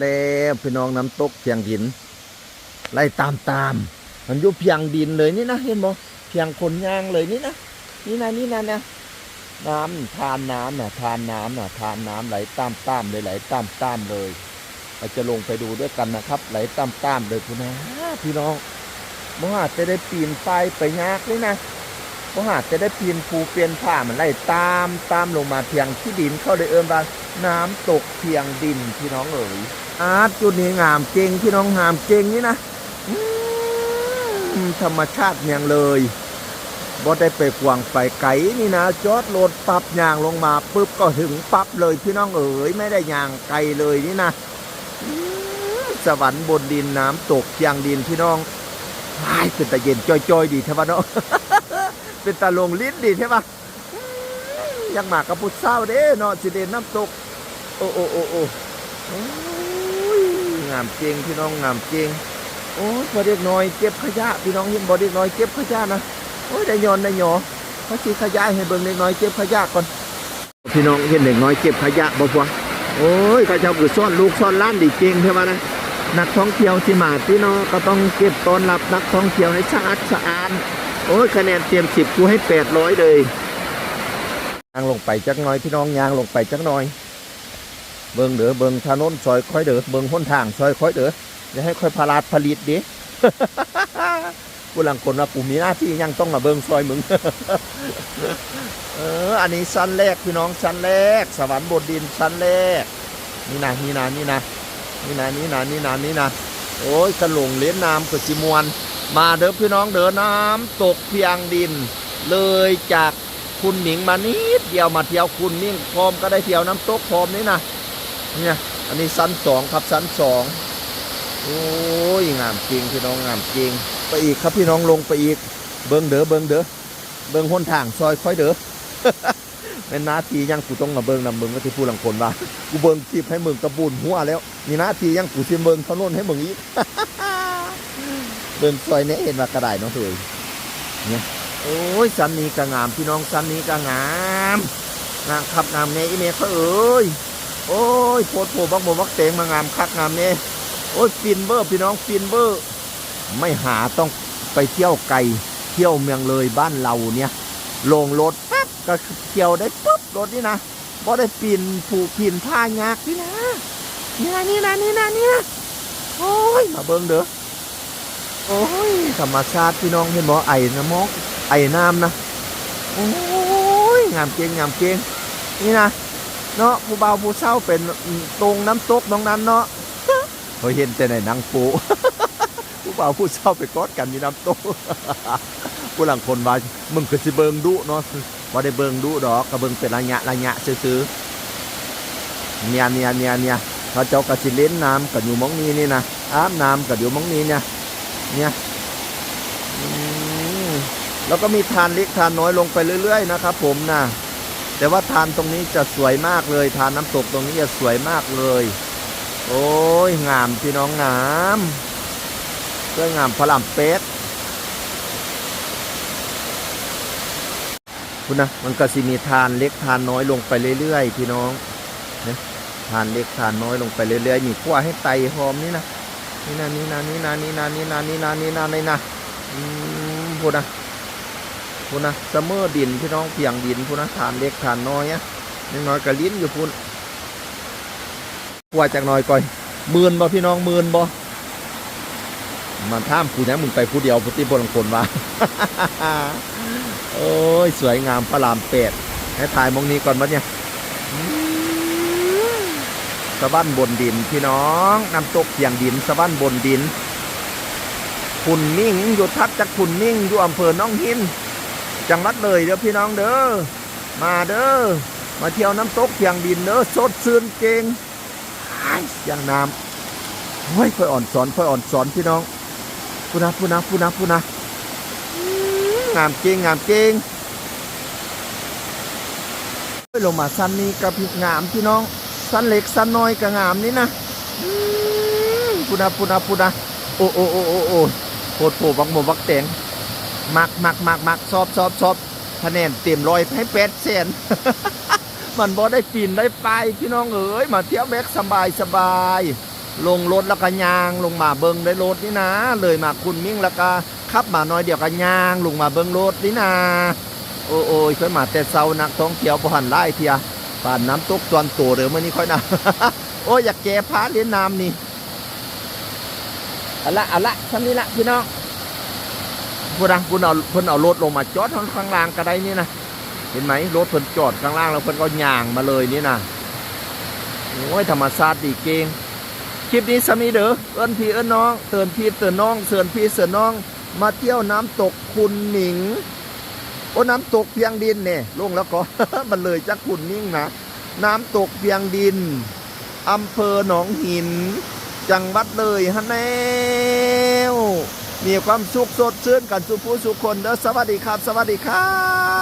แล้วพี่น้องน้ำตกเพียงดิน ไล่ตามตาม มันอยู่เพียงดินเลยนี่นะเห็นบ่เพียงคนย่างเลยนี่นะนี่นะนี่นะเนี่ยน้ำทานน้ำน่ะทานน้ำน่ะทานน้ำไหลตามตามเลยไหลตามตามเลยเราจะลงไปดูด้วยกันนะครับ ไหลตามตามเลยพี่นะพี่น้องมหาจะได้ปีนไปายไปยากเลยนะมหาจะได้ปีนภูเปลี่ยนผ้ามันไล่ตามตามลงมาเพียงที่ดินเข้าได้เอิมว่าน้ำตกเพียงดินพี่น้องเอ๋ย อาร์ตจุดนี้งามเจงพี่น้องงามเจงนี่นะธรรมชาติเมียงเลยบ่ได้ไปกวางไปไกลนี่นะ จอดรถปับยางลงมาปุ๊บก็ถึงปั๊บเลยพี่น้องเอ๋ยไม่ได้ยางไกลเลยนี่นะสวรรค์บนดินน้ำตกเพียงดินพี่น้องไอ้เป็นตาเย็นจอยๆดีใช่ปะเนาะเป็นตาลงลิ้นดีใช่ปะยังหมากกับพุทธเศร้าเด้เนาะสิเดนน้ำตก โอ้โอ้โอ้โอ้ งามจริงพี่น้องงามจริงโอ้ยพอเด็กน้อยเก็บขยะพี่น้องเห็นบ่เด็กน้อยเก็บขยะนะโอ้ยได้ยอนได้หยอเขาสิขยะให้เบิ่งเด็กน้อยเก็บขยะก่อนพี่น้องเห็นเด็กน้อยเก็บขยะบ่พอโอ้ยเขาเจ้าคือซ่อนลูกซ่อนล้านดีจริงใช่ไหมนะนักท่องเที่ยวที่มาพี่น้องก็ต้องเก็บต้อนรับนักท่องเที่ยวให้สะอาดสะอาดโอ้ยคะแนนเตรียมสิบกูให้แปดร้อยเลยยางลงไปจักหน่อยพี่น้องยางลงไปจักหน่อย เบิงเด้อเบิงถนนซอยค่อยเด้อเบิงหนทางซอยค่อยเด้ออย่าให้ค่อยพลาดผลิตดิกูหลังคนว่ากูมีหน้าที่ยังต้องมาเบิงซอยมึงเอออันนี้ชั้นแรกพี่น้องชั้นแรก สวรรค์บนดินชั้นแรกนี่นะนี่นะนี่นะนี่นะนี่นะนี่นะนี่นะโอ้ยกระหลงเลี้ยนน้ำกจิมวน มาเด้อพี่น้องเด้อน้ำตกเพียงดิน เลยจากคุณหมิงมานิดเดียวมาเที่ยวคุณมิ่งพร้อมก็ได้เที่ยวน้ำตกพร้อมนี่นะ เนี่ยอันนี้ชั้นสองครับชั้นสองโอ้ยงามจริงพี่น้องงามจริง ไปอีกครับพี่น้องลงไปอีก เบิงเด้อเบิงเด้อเบิงหนทางซอยค่อยเด้อเป็นนาทียังกูต้องมาเบิงนำมึงก็ที่พูดหลังคนว่ากูเบิงคลิปให้มึงกระบุนหัวแล้วมีหน้าทียังกูเสิเบิงถนนให้มึงอีกเบิงซอยเนี้ยเห็นว่ากระไดน้องเถยเนี่ยโอ้ยสันนี้ก็งามพี่น้องสันนี้ก็งามงามครับงามเนี่ยอีเมเขาเอ้ย โอ้ยโพดโผบักโมบักเตงมางามคักงามเนี่ยโอ้ยฟินเบอร์พี่น้องฟินเบอร์ ไม่หาต้องไปเที่ยวไกลเที่ยวเมืองเลยบ้านเราเนี่ย ลงรถปั๊บก็เที่ยวได้ปุ๊บรถนี่นะบ่ได้ปีนผูกปีนผ้ายากนี่นะนี่นะนี่นะนี่นะนี่นะโอ้ยมาเบิ่งเด้อโอ้ยธรรมชาติพี่น้องเห็นบ่ไอ้น้ำมอกไอ้น้ำนะโอ้ยงามเก่งงามเก่งนี่นะ เนาะผู้บ่าวผู้เศร้าเป็นตรงน้ำตกตรงนั้นเนาะเขาเห็นแต่ในนังปูผู้บ่าวผู้เศร้าไปกอดกันอยู่น้ำตกผู้หลังคนว่ามึงก็สิเบิงดุเนาะว่าได้เบิงดุดอกก็เบิงเป็นระยะระยะซื้อๆเนี่ยเนี่ยเนี่ยเนี่ยเขาเจ้าก็สิเล่นน้ำกันอยู่มองนี้นี่นะอาบน้ำกันอยู่มองนี้เนี่ยเนี่ยแล้วก็มีทานเล็กทานน้อยลงไปเรื่อย ๆ นะครับผมนะ แต่ว่าทานตรงนี้จะสวยมากเลย ทานน้ำตกตรงนี้จะสวยมากเลย โอ้ยงามพี่น้องงามสวยงามพระรามเป็ดคุณนะมันก็สิมีทานเล็กทานน้อยลงไปเรื่อยๆ พี่น้องนะทานเล็กทานน้อยลงไปเรื่อยๆนี่ขั้วให้ไตหอมนี่นะนี่นะนี่นะนี่นะนี่นะนี่นะนี่นะนี่นะนี่นะอืมพูดนะ พูนนะเสมอดินพี่น้องเพียงดินพูนนะทานเล็กทานน้อยอะยังน้อยกระลิ้นอยู่พูนกว่าจากน้อยก่อยหมื่นบ่พี่น้องหมื่นบ่มันท่ามกูนะมึงไปผู้เดียวพุทธิบลังคนว่าโอ้ยสวยงามพระรามเป็ดให้ถ่ายมองนี้ก่อนวะเนี่ยสะบั้นบนดินพี่น้องน้ำตกเพียงดินสะบั้นบนดินคุณมิ่งอยู่ทัดจากคุณมิ่งอยู่อำเภอหน้องหิน จังหวัดเลยเด้อพี่น้องเด้อมาเด้อมาเที่ยวน้ำตกเพียงดินเด้อสดซื่นเก่งไอ้ยังน้ำเฮ้ยค่อยอ่อนสอนค่อยอ่อนสอนพี่น้องพูนะพูนะพูนะพูนะอื้องามเก่งงามเก่งเฮ้ยลงมาสั้นนี้กับพี่งามพี่น้องสั้นเล็กสั้นน้อยกับงามนี่นะอื้อพูนะพูนะพูนะโอ้โอ้โอ้โอ้โอ้โคตรโผบักโมบักแตง มักมักมักมักชอบชอบชอบคะแนนเต็มร้อยให้แปดแสนมันบ่ได้ปีนได้ไปพี่น้องเอ๋ยมาเที่ยวแบกสบายสบาย ลงรถแล้วก็ยางลงมาเบิงได้รถนี่นะ เลยมาคุณมิ่งแล้วก็ขับมาน้อยเดียวก็ยางลงมาเบิงรถนี่นะโอ้โอ้ยเคยมาแต่เซานักท่องเที่ยวบ่หันไล่เทียผ่านน้ำตกตอนโตเดี๋ยวมื่อนี้ค่อยนะโอ้ยอยากแก่พาเลี้ยนน้ำนี่เอาละเอาละท่านนี้ละพี่น้อง พูดนะคุณเอาเพิ่นเอารถลงมาจอดข้างล่างก็ได้นี่นะเห็นไหมรถเพิ่นจอดข้างล่างแล้วเพิ่นก็ย่างมาเลยนี่นะโอ้ยธรรมชาติดีเก่งคลิปนี้สามีเด้อเอิ้นพี่เอิ้นน้องเตือนพี่เตือนน้องเสือนพี่เสือนน้อง มาเที่ยวน้ำตกคุณหมิงโอ้น้ำตกเพียงดินเนี่ยลงแล้วก็มันเลยจากคุณมิ่งนะน้ำตกเพียงดินอำเภอหนองหิน จังหวัดเลยฮะแนว มีความสุขสดชื่นกันสุผู้สุขคนเด้อสวัสดีครับ สวัสดีครับ